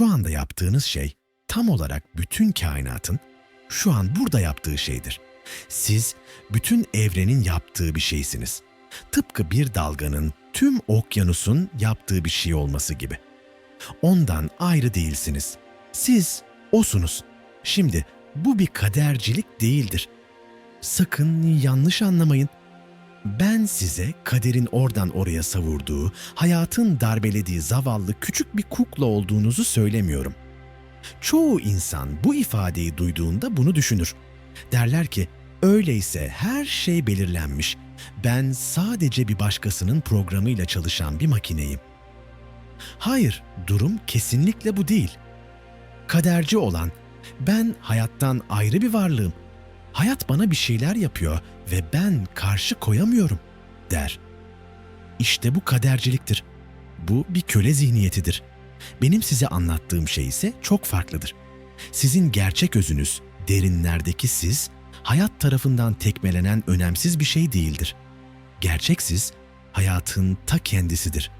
Şu anda yaptığınız şey tam olarak bütün kainatın şu an burada yaptığı şeydir. Siz bütün evrenin yaptığı bir şeysiniz. Tıpkı bir dalganın tüm okyanusun yaptığı bir şey olması gibi. Ondan ayrı değilsiniz. Siz osunuz. Şimdi bu bir kadercilik değildir. Sakın yanlış anlamayın. Ben size kaderin oradan oraya savurduğu, hayatın darbelediği zavallı küçük bir kukla olduğunuzu söylemiyorum. Çoğu insan bu ifadeyi duyduğunda bunu düşünür. Derler ki, öyleyse her şey belirlenmiş. Ben sadece bir başkasının programıyla çalışan bir makineyim. Hayır, durum kesinlikle bu değil. Kaderci olan, ben hayattan ayrı bir varlığım. Hayat bana bir şeyler yapıyor ve ben karşı koyamıyorum, der. İşte bu kaderciliktir. Bu bir köle zihniyetidir. Benim size anlattığım şey ise çok farklıdır. Sizin gerçek özünüz, derinlerdeki siz, hayat tarafından tekmelenen önemsiz bir şey değildir. Gerçek siz, hayatın ta kendisidir.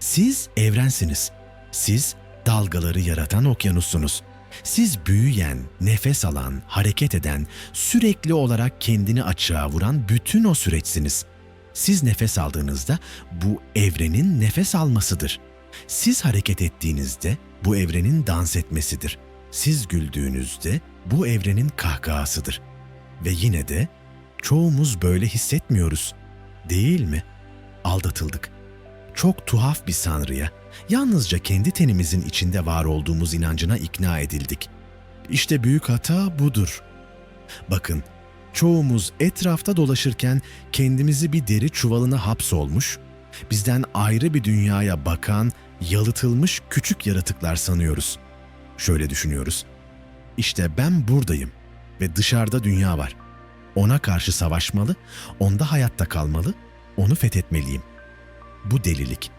Siz evrensiniz. Siz dalgaları yaratan okyanussunuz. Siz büyüyen, nefes alan, hareket eden, sürekli olarak kendini açığa vuran bütün o süreçsiniz. Siz nefes aldığınızda bu evrenin nefes almasıdır. Siz hareket ettiğinizde bu evrenin dans etmesidir. Siz güldüğünüzde bu evrenin kahkahasıdır. Ve yine de çoğumuz böyle hissetmiyoruz. Değil mi? Aldatıldık. Çok tuhaf bir sanrıya, yalnızca kendi tenimizin içinde var olduğumuz inancına ikna edildik. İşte büyük hata budur. Bakın, çoğumuz etrafta dolaşırken kendimizi bir deri çuvalına hapsolmuş, bizden ayrı bir dünyaya bakan, yalıtılmış küçük yaratıklar sanıyoruz. Şöyle düşünüyoruz. İşte ben buradayım ve dışarıda dünya var. Ona karşı savaşmalı, onda hayatta kalmalı, onu fethetmeliyim. Bu delilik.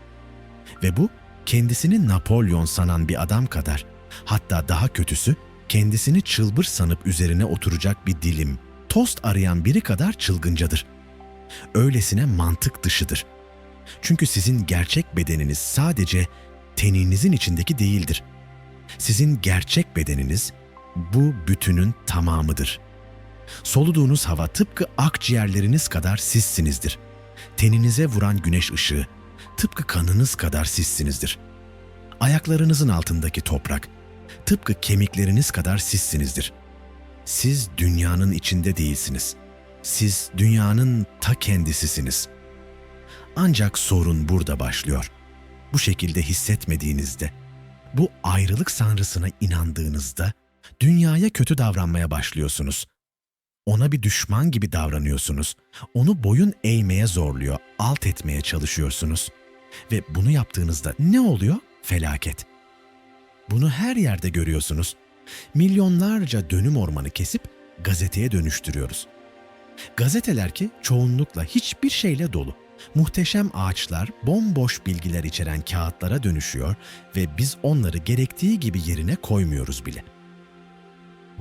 Ve bu kendisini Napolyon sanan bir adam kadar, hatta daha kötüsü kendisini çılbır sanıp üzerine oturacak bir dilim, tost arayan biri kadar çılgıncadır. Öylesine mantık dışıdır. Çünkü sizin gerçek bedeniniz sadece teninizin içindeki değildir. Sizin gerçek bedeniniz bu bütünün tamamıdır. Soluduğunuz hava tıpkı akciğerleriniz kadar sizsinizdir. Teninize vuran güneş ışığı tıpkı kanınız kadar sizsinizdir. Ayaklarınızın altındaki toprak tıpkı kemikleriniz kadar sizsinizdir. Siz dünyanın içinde değilsiniz. Siz dünyanın ta kendisisiniz. Ancak sorun burada başlıyor. Bu şekilde hissetmediğinizde, bu ayrılık sanrısına inandığınızda dünyaya kötü davranmaya başlıyorsunuz. Ona bir düşman gibi davranıyorsunuz. Onu boyun eğmeye zorluyor, alt etmeye çalışıyorsunuz. Ve bunu yaptığınızda ne oluyor? Felaket. Bunu her yerde görüyorsunuz. Milyonlarca dönüm ormanı kesip gazeteye dönüştürüyoruz. Gazeteler ki çoğunlukla hiçbir şeyle dolu. Muhteşem ağaçlar bomboş bilgiler içeren kağıtlara dönüşüyor ve biz onları gerektiği gibi yerine koymuyoruz bile.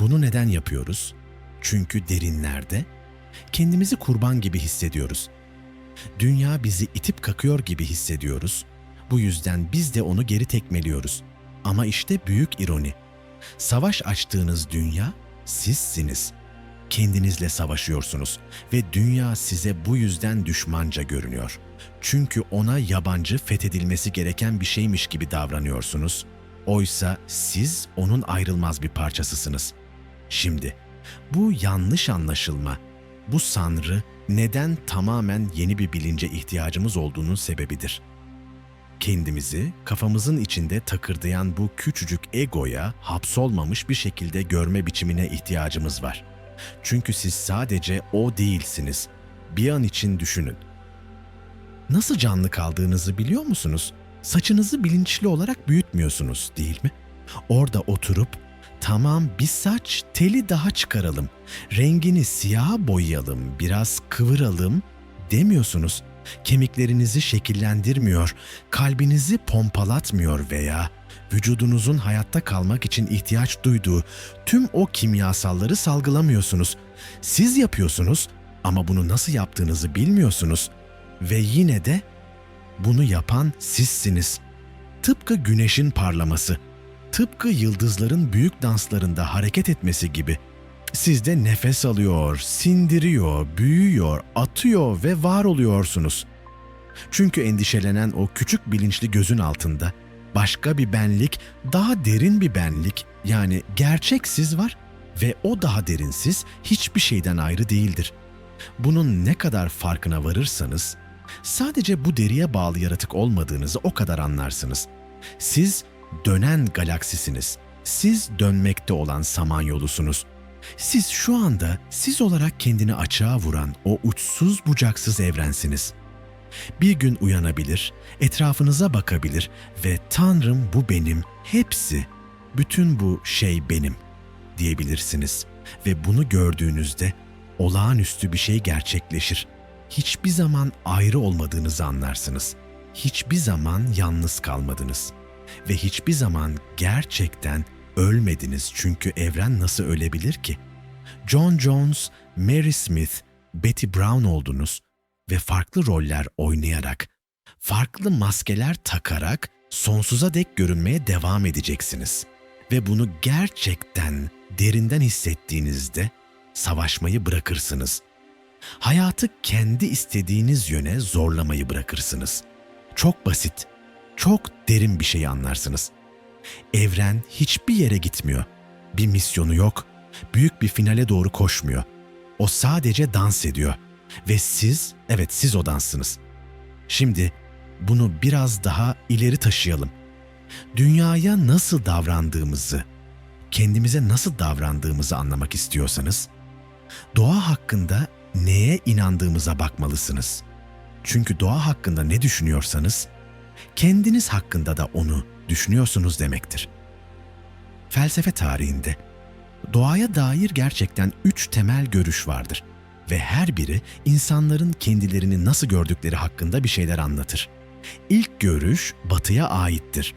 Bunu neden yapıyoruz? Çünkü derinlerde kendimizi kurban gibi hissediyoruz. Dünya bizi itip kakıyor gibi hissediyoruz. Bu yüzden biz de onu geri tekmeliyoruz. Ama işte büyük ironi. Savaş açtığınız dünya sizsiniz. Kendinizle savaşıyorsunuz ve dünya size bu yüzden düşmanca görünüyor. Çünkü ona yabancı fethedilmesi gereken bir şeymiş gibi davranıyorsunuz. Oysa siz onun ayrılmaz bir parçasısınız. Şimdi bu yanlış anlaşılma, bu sanrı neden tamamen yeni bir bilince ihtiyacımız olduğunun sebebidir. Kendimizi kafamızın içinde takırdayan bu küçücük egoya hapsolmamış bir şekilde görme biçimine ihtiyacımız var. Çünkü siz sadece o değilsiniz. Bir an için düşünün. Nasıl canlı kaldığınızı biliyor musunuz? Saçınızı bilinçli olarak büyütmüyorsunuz değil mi? Orada oturup tamam bir saç teli daha çıkaralım, rengini siyaha boyayalım, biraz kıvıralım demiyorsunuz. Kemiklerinizi şekillendirmiyor, kalbinizi pompalatmıyor veya vücudunuzun hayatta kalmak için ihtiyaç duyduğu tüm o kimyasalları salgılamıyorsunuz. Siz yapıyorsunuz ama bunu nasıl yaptığınızı bilmiyorsunuz ve yine de bunu yapan sizsiniz. Tıpkı güneşin parlaması, tıpkı yıldızların büyük danslarında hareket etmesi gibi. Sizde nefes alıyor, sindiriyor, büyüyor, atıyor ve var oluyorsunuz. Çünkü endişelenen o küçük bilinçli gözün altında başka bir benlik, daha derin bir benlik yani gerçek siz var ve o daha derin siz hiçbir şeyden ayrı değildir. Bunun ne kadar farkına varırsanız sadece bu deriye bağlı yaratık olmadığınızı o kadar anlarsınız. Siz dönen galaksisiniz. Siz dönmekte olan samanyolusunuz. Siz şu anda siz olarak kendini açığa vuran o uçsuz bucaksız evrensiniz. Bir gün uyanabilir, etrafınıza bakabilir ve Tanrım bu benim, hepsi, bütün bu şey benim diyebilirsiniz. Ve bunu gördüğünüzde olağanüstü bir şey gerçekleşir. Hiçbir zaman ayrı olmadığınızı anlarsınız. Hiçbir zaman yalnız kalmadınız. Ve hiçbir zaman gerçekten ölmediniz çünkü evren nasıl ölebilir ki? John Jones, Mary Smith, Betty Brown oldunuz ve farklı roller oynayarak, farklı maskeler takarak sonsuza dek görünmeye devam edeceksiniz. Ve bunu gerçekten derinden hissettiğinizde savaşmayı bırakırsınız. Hayatı kendi istediğiniz yöne zorlamayı bırakırsınız. Çok basit, çok derin bir şey anlarsınız. Evren hiçbir yere gitmiyor. Bir misyonu yok. Büyük bir finale doğru koşmuyor. O sadece dans ediyor. Ve siz, evet siz o danssınız. Şimdi bunu biraz daha ileri taşıyalım. Dünyaya nasıl davrandığımızı, kendimize nasıl davrandığımızı anlamak istiyorsanız, doğa hakkında neye inandığımıza bakmalısınız. Çünkü doğa hakkında ne düşünüyorsanız, kendiniz hakkında da onu düşünüyorsunuz demektir. Felsefe tarihinde doğaya dair gerçekten üç temel görüş vardır ve her biri insanların kendilerini nasıl gördükleri hakkında bir şeyler anlatır. İlk görüş batıya aittir.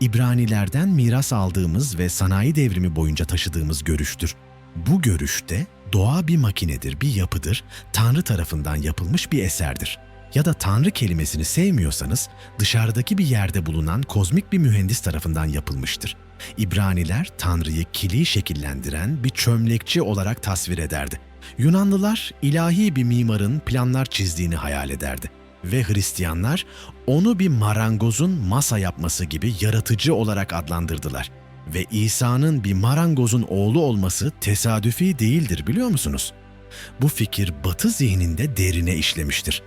İbranilerden miras aldığımız ve sanayi devrimi boyunca taşıdığımız görüştür. Bu görüşte doğa bir makinedir, bir yapıdır, Tanrı tarafından yapılmış bir eserdir. Ya da Tanrı kelimesini sevmiyorsanız dışarıdaki bir yerde bulunan kozmik bir mühendis tarafından yapılmıştır. İbraniler Tanrı'yı kili şekillendiren bir çömlekçi olarak tasvir ederdi. Yunanlılar ilahi bir mimarın planlar çizdiğini hayal ederdi ve Hristiyanlar onu bir marangozun masa yapması gibi yaratıcı olarak adlandırdılar. Ve İsa'nın bir marangozun oğlu olması tesadüfi değildir biliyor musunuz? Bu fikir Batı zihninde derine işlemiştir.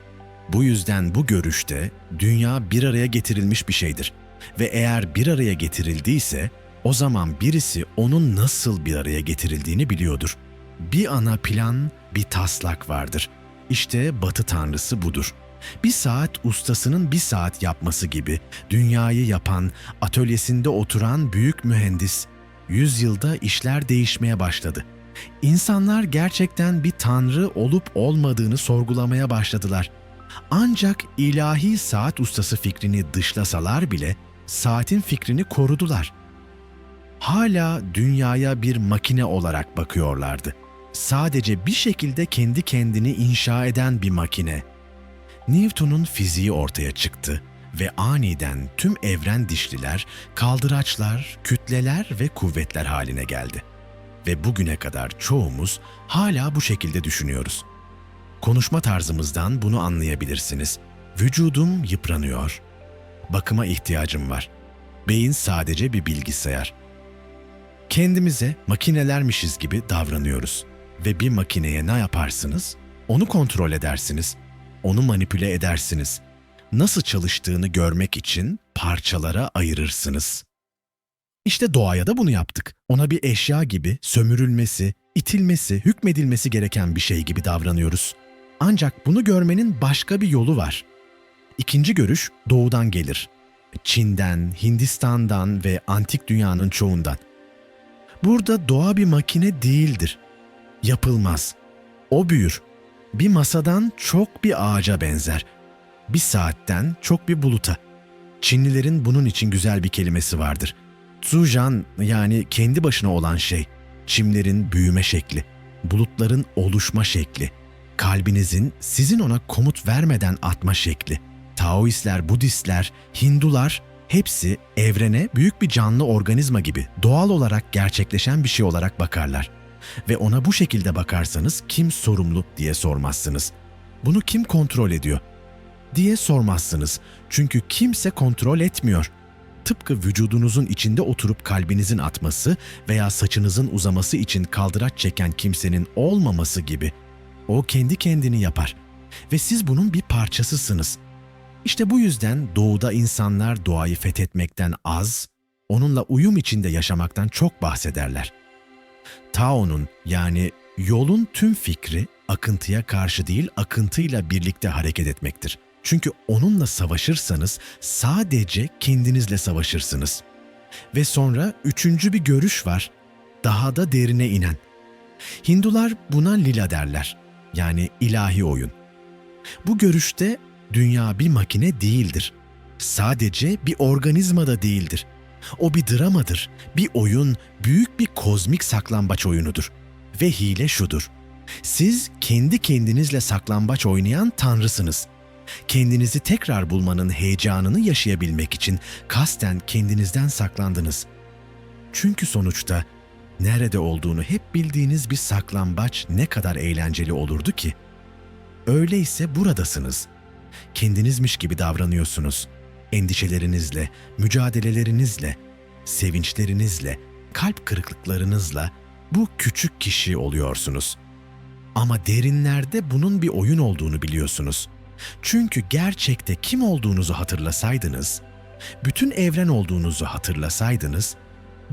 Bu yüzden bu görüşte dünya bir araya getirilmiş bir şeydir. Ve eğer bir araya getirildiyse o zaman birisi onun nasıl bir araya getirildiğini biliyordur. Bir ana plan, bir taslak vardır. İşte Batı tanrısı budur. Bir saat ustasının bir saat yapması gibi dünyayı yapan, atölyesinde oturan büyük mühendis. Yüzyılda işler değişmeye başladı. İnsanlar gerçekten bir tanrı olup olmadığını sorgulamaya başladılar. Ancak ilahi saat ustası fikrini dışlasalar bile saatin fikrini korudular. Hala dünyaya bir makine olarak bakıyorlardı. Sadece bir şekilde kendi kendini inşa eden bir makine. Newton'un fiziği ortaya çıktı ve aniden tüm evren dişliler, kaldıraçlar, kütleler ve kuvvetler haline geldi. Ve bugüne kadar çoğumuz hala bu şekilde düşünüyoruz. Konuşma tarzımızdan bunu anlayabilirsiniz. Vücudum yıpranıyor. Bakıma ihtiyacım var. Beyin sadece bir bilgisayar. Kendimize makinelermişiz gibi davranıyoruz ve bir makineye ne yaparsınız? Onu kontrol edersiniz. Onu manipüle edersiniz. Nasıl çalıştığını görmek için parçalara ayırırsınız. İşte doğaya da bunu yaptık. Ona bir eşya gibi sömürülmesi, itilmesi, hükmedilmesi gereken bir şey gibi davranıyoruz. Ancak bunu görmenin başka bir yolu var. İkinci görüş doğudan gelir. Çin'den, Hindistan'dan ve antik dünyanın çoğundan. Burada doğa bir makine değildir. Yapılmaz. O büyür. Bir masadan çok bir ağaca benzer. Bir saatten çok bir buluta. Çinlilerin bunun için güzel bir kelimesi vardır. Tsujan yani kendi başına olan şey. Çimlerin büyüme şekli, bulutların oluşma şekli, kalbinizin sizin ona komut vermeden atma şekli. Taoistler, Budistler, Hindular Hepsi evrene büyük bir canlı organizma gibi doğal olarak gerçekleşen bir şey olarak bakarlar. Ve ona bu şekilde bakarsanız kim sorumlu diye sormazsınız. Bunu kim kontrol ediyor diye sormazsınız. Çünkü kimse kontrol etmiyor. Tıpkı vücudunuzun içinde oturup kalbinizin atması veya saçınızın uzaması için kaldıraç çeken kimsenin olmaması gibi. O kendi kendini yapar ve siz bunun bir parçasısınız. İşte bu yüzden doğuda insanlar doğayı fethetmekten az, onunla uyum içinde yaşamaktan çok bahsederler. Tao'nun yani yolun tüm fikri akıntıya karşı değil akıntıyla birlikte hareket etmektir. Çünkü onunla savaşırsanız sadece kendinizle savaşırsınız. Ve sonra üçüncü bir görüş var. Daha da derine inen. Hindular buna lila derler. Yani ilahi oyun. Bu görüşte dünya bir makine değildir. Sadece bir organizma da değildir. O bir dramadır, bir oyun, büyük bir kozmik saklambaç oyunudur. Ve hile şudur. Siz kendi kendinizle saklambaç oynayan tanrısınız. Kendinizi tekrar bulmanın heyecanını yaşayabilmek için kasten kendinizden saklandınız. Çünkü sonuçta nerede olduğunu hep bildiğiniz bir saklambaç ne kadar eğlenceli olurdu ki? Öyleyse buradasınız. Kendinizmiş gibi davranıyorsunuz. Endişelerinizle, mücadelelerinizle, sevinçlerinizle, kalp kırıklıklarınızla bu küçük kişi oluyorsunuz. Ama derinlerde bunun bir oyun olduğunu biliyorsunuz. Çünkü gerçekte kim olduğunuzu hatırlasaydınız, bütün evren olduğunuzu hatırlasaydınız,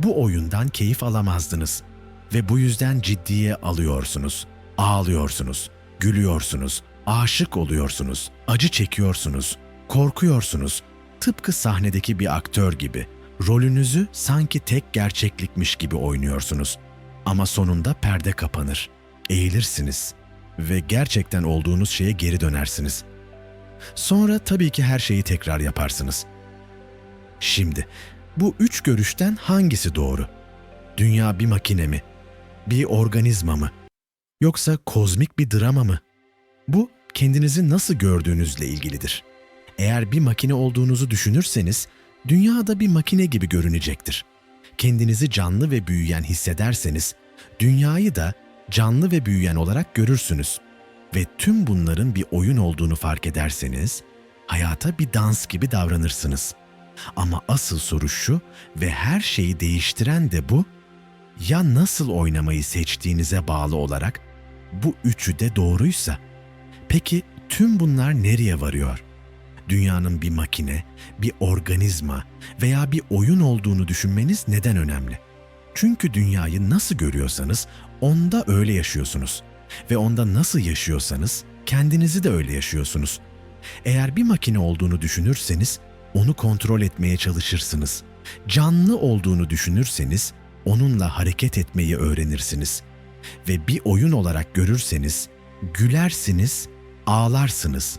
bu oyundan keyif alamazdınız ve bu yüzden ciddiye alıyorsunuz. Ağlıyorsunuz, gülüyorsunuz, aşık oluyorsunuz, acı çekiyorsunuz, korkuyorsunuz. Tıpkı sahnedeki bir aktör gibi rolünüzü sanki tek gerçeklikmiş gibi oynuyorsunuz. Ama sonunda perde kapanır. Eğilirsiniz ve gerçekten olduğunuz şeye geri dönersiniz. Sonra tabii ki her şeyi tekrar yaparsınız. Şimdi bu üç görüşten hangisi doğru? Dünya bir makine mi? Bir organizma mı? Yoksa kozmik bir drama mı? Bu kendinizi nasıl gördüğünüzle ilgilidir. Eğer bir makine olduğunuzu düşünürseniz dünya da bir makine gibi görünecektir. Kendinizi canlı ve büyüyen hissederseniz dünyayı da canlı ve büyüyen olarak görürsünüz. Ve tüm bunların bir oyun olduğunu fark ederseniz hayata bir dans gibi davranırsınız. Ama asıl soru şu ve her şeyi değiştiren de bu. Ya nasıl oynamayı seçtiğinize bağlı olarak bu üçü de doğruysa peki tüm bunlar nereye varıyor? Dünyanın bir makine, bir organizma veya bir oyun olduğunu düşünmeniz neden önemli? Çünkü dünyayı nasıl görüyorsanız onda öyle yaşıyorsunuz ve onda nasıl yaşıyorsanız kendinizi de öyle yaşıyorsunuz. Eğer bir makine olduğunu düşünürseniz onu kontrol etmeye çalışırsınız. Canlı olduğunu düşünürseniz onunla hareket etmeyi öğrenirsiniz. Ve bir oyun olarak görürseniz gülersiniz, ağlarsınız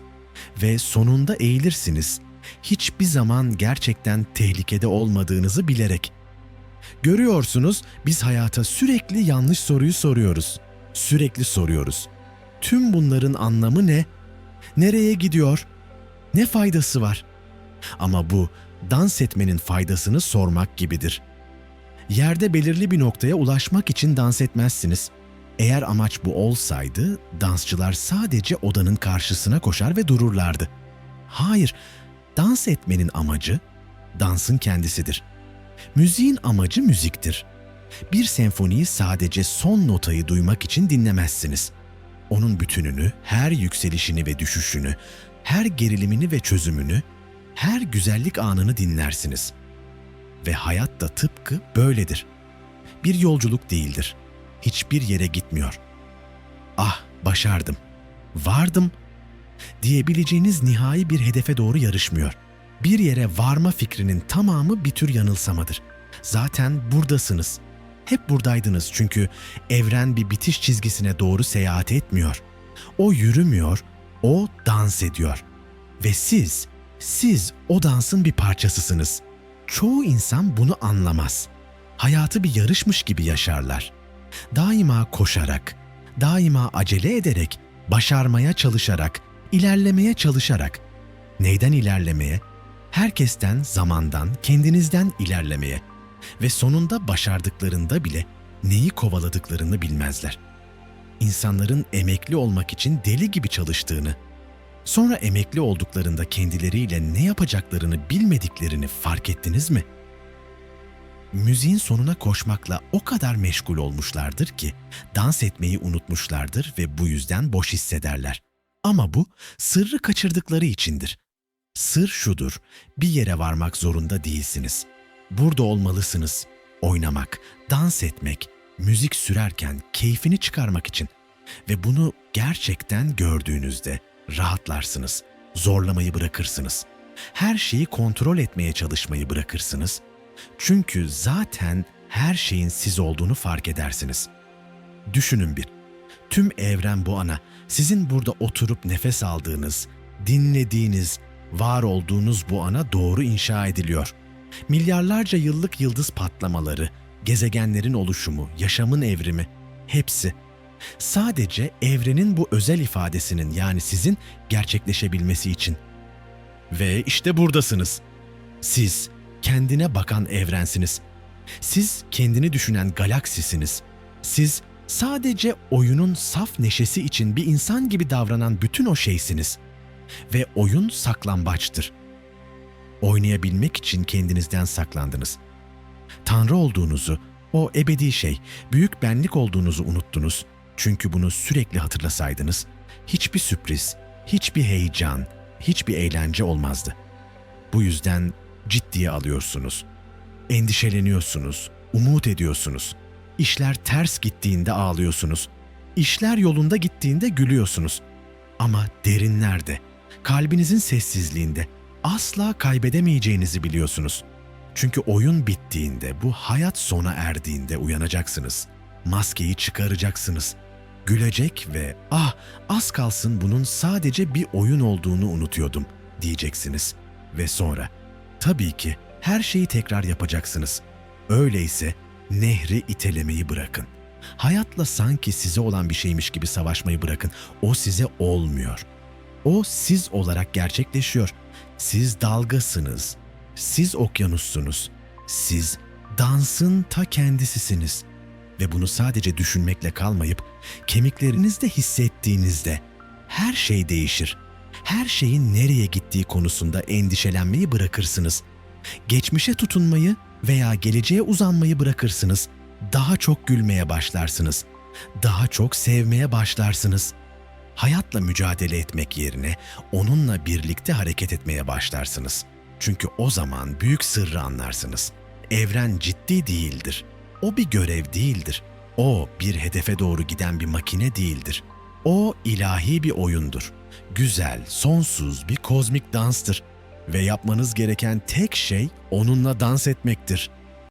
ve sonunda eğilirsiniz. Hiçbir zaman gerçekten tehlikede olmadığınızı bilerek. Görüyorsunuz biz hayata sürekli yanlış soruyu soruyoruz. Sürekli soruyoruz. Tüm bunların anlamı ne? Nereye gidiyor? Ne faydası var? Ama bu dans etmenin faydasını sormak gibidir. Yerde belirli bir noktaya ulaşmak için dans etmezsiniz. Eğer amaç bu olsaydı dansçılar sadece odanın karşısına koşar ve dururlardı. Hayır, dans etmenin amacı dansın kendisidir. Müziğin amacı müziktir. Bir senfoniyi sadece son notayı duymak için dinlemezsiniz. Onun bütününü, her yükselişini ve düşüşünü, her gerilimini ve çözümünü, her güzellik anını dinlersiniz. Ve hayat da tıpkı böyledir. Bir yolculuk değildir. Hiçbir yere gitmiyor. Ah, başardım. Vardım diyebileceğiniz nihai bir hedefe doğru yarışmıyor. Bir yere varma fikrinin tamamı bir tür yanılsamadır. Zaten buradasınız. Hep buradaydınız çünkü evren bir bitiş çizgisine doğru seyahat etmiyor. O yürümüyor, o dans ediyor. Ve siz, siz o dansın bir parçasısınız. Çoğu insan bunu anlamaz. Hayatı bir yarışmış gibi yaşarlar. Daima koşarak, daima acele ederek, başarmaya çalışarak, ilerlemeye çalışarak. Neyden ilerlemeye? herkesten, zamandan, kendinizden ilerlemeye ve sonunda başardıklarında bile neyi kovaladıklarını bilmezler. İnsanların emekli olmak için deli gibi çalıştığını, sonra emekli olduklarında kendileriyle ne yapacaklarını bilmediklerini fark ettiniz mi? Müziğin sonuna koşmakla o kadar meşgul olmuşlardır ki dans etmeyi unutmuşlardır ve bu yüzden boş hissederler. Ama bu sırrı kaçırdıkları içindir. Sır şudur, bir yere varmak zorunda değilsiniz. Burada olmalısınız. Oynamak, dans etmek, müzik sürerken keyfini çıkarmak için. Ve bunu gerçekten gördüğünüzde rahatlarsınız. Zorlamayı bırakırsınız. Her şeyi kontrol etmeye çalışmayı bırakırsınız. Çünkü zaten her şeyin siz olduğunu fark edersiniz. Düşünün bir. Tüm evren bu ana, sizin burada oturup nefes aldığınız, dinlediğiniz, var olduğunuz bu ana doğru inşa ediliyor. Milyarlarca yıllık yıldız patlamaları, gezegenlerin oluşumu, yaşamın evrimi, hepsi sadece evrenin bu özel ifadesinin yani sizin gerçekleşebilmesi için. Ve işte buradasınız. Siz kendine bakan evrensiniz. Siz kendini düşünen galaksisiniz. Siz sadece oyunun saf neşesi için bir insan gibi davranan bütün o şeysiniz. Ve oyun saklambaçtır. Oynayabilmek için kendinizden saklandınız. Tanrı olduğunuzu, o ebedi şey, büyük benlik olduğunuzu unuttunuz. Çünkü bunu sürekli hatırlasaydınız, hiçbir sürpriz, hiçbir heyecan, hiçbir eğlence olmazdı. Bu yüzden ciddiye alıyorsunuz. Endişeleniyorsunuz, umut ediyorsunuz. İşler ters gittiğinde ağlıyorsunuz. İşler yolunda gittiğinde gülüyorsunuz. Ama derinlerde, kalbinizin sessizliğinde asla kaybedemeyeceğinizi biliyorsunuz. Çünkü oyun bittiğinde, bu hayat sona erdiğinde uyanacaksınız. Maskeyi çıkaracaksınız. Gülecek ve ah az kalsın bunun sadece bir oyun olduğunu unutuyordum diyeceksiniz. Ve sonra tabii ki her şeyi tekrar yapacaksınız. Öyleyse nehri itelemeyi bırakın. Hayatla sanki size olan bir şeymiş gibi savaşmayı bırakın. O size olmuyor. O siz olarak gerçekleşiyor. Siz dalgasınız. Siz okyanussunuz. Siz dansın ta kendisisiniz. Ve bunu sadece düşünmekle kalmayıp kemiklerinizde hissettiğinizde her şey değişir. Her şeyin nereye gittiği konusunda endişelenmeyi bırakırsınız. Geçmişe tutunmayı veya geleceğe uzanmayı bırakırsınız. Daha çok gülmeye başlarsınız. Daha çok sevmeye başlarsınız. Hayatla mücadele etmek yerine onunla birlikte hareket etmeye başlarsınız. Çünkü o zaman büyük sırrı anlarsınız. Evren ciddi değildir. O bir görev değildir. O bir hedefe doğru giden bir makine değildir. O ilahi bir oyundur. Güzel, sonsuz bir kozmik danstır ve yapmanız gereken tek şey onunla dans etmektir.